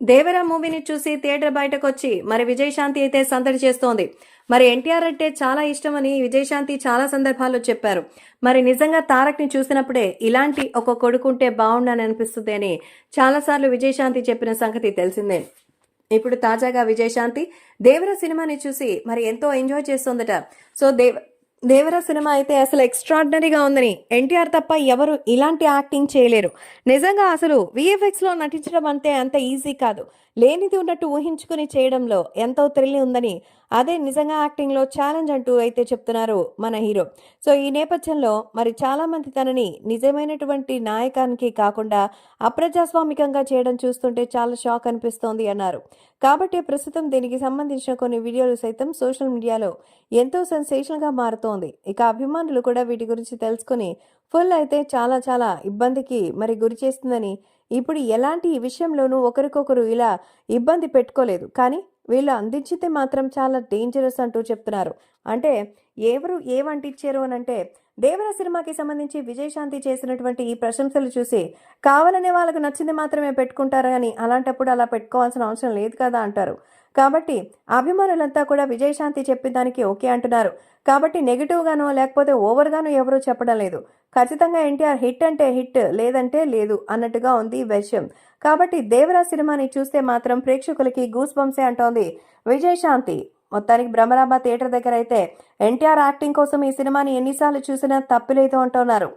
దేవరా మూవీని చూసి థియేటర్ బయటకు వచ్చి మరి విజయశాంతి అయితే సందడి చేస్తోంది. మరి ఎన్టీఆర్ అంటే చాలా ఇష్టమని విజయశాంతి చాలా సందర్భాల్లో చెప్పారు. మరి నిజంగా తారక్ని చూసినప్పుడే ఇలాంటి ఒక కొడుకుంటే బాగుండని అనిపిస్తుంది అని చాలాసార్లు విజయశాంతి చెప్పిన సంగతి తెలిసిందే. ఇప్పుడు తాజాగా విజయశాంతి దేవర సినిమాని చూసి మరి ఎంతో ఎంజాయ్ చేస్తోందట. సో దేవ దేవర సినిమా అయితే అసలు ఎక్స్ట్రాడినరీగా ఉందని ఎన్టీఆర్ తప్ప ఎవరు ఇలాంటి యాక్టింగ్ చేయలేరు. నిజంగా అసలు VFX లో నటించడం అంటే అంత ఈజీ కాదు. లేనిది ఉన్నట్టు ఊహించుకుని చేయడంలో ఎంతో థ్రిల్ ఉందని అదే నిజంగా యాక్టింగ్లో ఛాలెంజ్ అంటూ అయితే చెప్తున్నారు మన హీరో. సో ఈ నేపథ్యంలో మరి చాలామంది తనని నిజమైనటువంటి నాయకానికి కాకుండా అప్రజాస్వామికంగా చేయడం చూస్తుంటే చాలా షాక్ అనిపిస్తోంది అన్నారు. కాబట్టి ప్రస్తుతం దీనికి సంబంధించిన కొన్ని వీడియోలు సైతం సోషల్ మీడియాలో ఎంతో సెన్సేషన్గా మారుతోంది. ఇక అభిమానులు కూడా వీటి గురించి తెలుసుకుని ఫుల్ అయితే చాలా చాలా ఇబ్బందికి మరి గురి చేస్తుందని ఇప్పుడు ఎలాంటి విషయంలోనూ ఒకరికొకరు ఇలా ఇబ్బంది పెట్టుకోలేదు. కానీ వీళ్ళు అందించితే మాత్రం చాలా డేంజరస్ అంటూ చెప్తున్నారు. అంటే ఎవరు ఏమంటిచ్చారు అని అంటే దేవర సినిమాకి సంబంధించి విజయశాంతి చేసినటువంటి ఈ ప్రశంసలు చూసి కావాలనే వాళ్ళకు నచ్చింది మాత్రమే పెట్టుకుంటారు అని అలాంటప్పుడు అలా పెట్టుకోవాల్సిన అవసరం లేదు కదా అంటారు. కాబట్టి అభిమానులంతా కూడా విజయశాంతి చెప్పిన దానికి ఓకే అంటున్నారు. కాబట్టి నెగిటివ్గానో లేకపోతే ఓవర్గానో ఎవరూ చెప్పడం లేదు. ఖచ్చితంగా ఎన్టీఆర్ హిట్ అంటే హిట్ లేదంటే లేదు అన్నట్టుగా ఉంది విషయం. కాబట్టి దేవరా సినిమాని చూస్తే మాత్రం ప్రేక్షకులకి గూస్ బంసే అంటోంది విజయశాంతి మొత్తానికి భ్రమరాంబ థియేటర్ దగ్గర అయితే ఎన్టీఆర్ యాక్టింగ్ కోసం ఈ సినిమాని ఎన్నిసార్లు చూసినా తప్పులేదు అంటున్నారు.